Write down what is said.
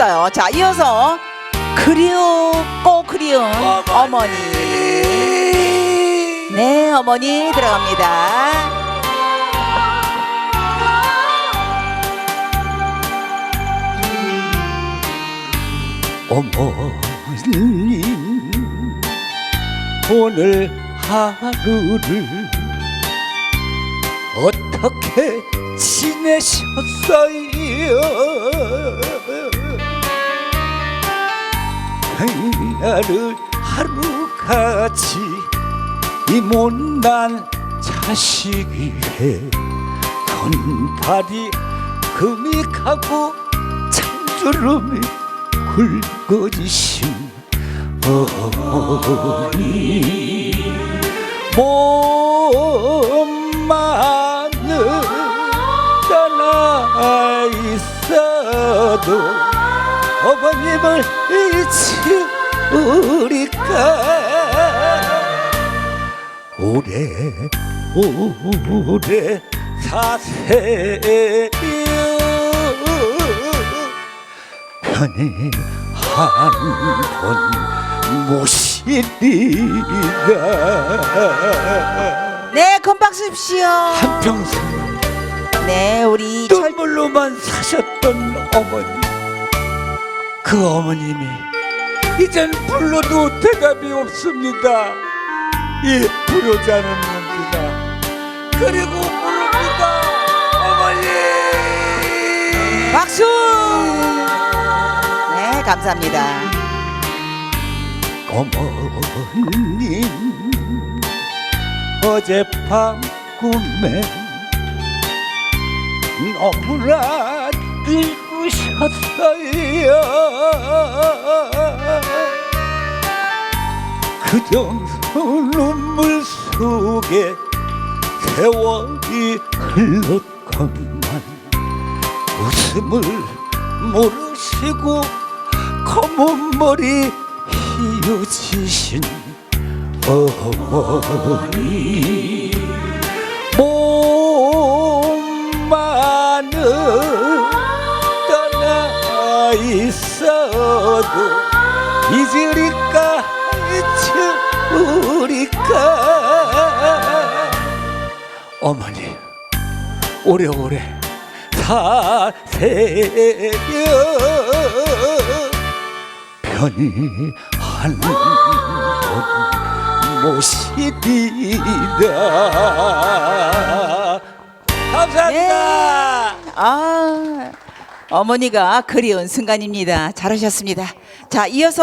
잘하셨어요. 자, 이어서 그리웠고 그리운 어머니. 네, 어머니 들어갑니다. 어머님 오늘 하루를 어떻게 지내셨어요? 나를 하루같이 이 못난 자식이 해. 손발이 금이 가고 창주름이 굵어지신 어머니. 몸만은 떠나 있어도 어머님을 잊으리까? 오래 오래 사세요. 편히 한번 모시리라 네, 건박수 주십시오. 한평생 네, 우리 철 눈물로만 사셨던 어머니 그 어머님이 이젠 불러도 대답이 없습니다 이 불효자는 옵니다 그리고 부릅니다 어머니 박수! 네, 감사합니다. 어머님 어젯밤 꿈에 너무나 늙 으셨어요 그정 눈물 속에 세월이 흘렀건만 웃음을 모르시고 검은 머리 휘어지신 어머니 있어도 잊으리까? 잊으리까? 어머니 오래오래 사세요. 편히 한번 모시리라 감사합니다. 아, 어머니가 그리운 순간입니다. 잘하셨습니다. 자, 이어서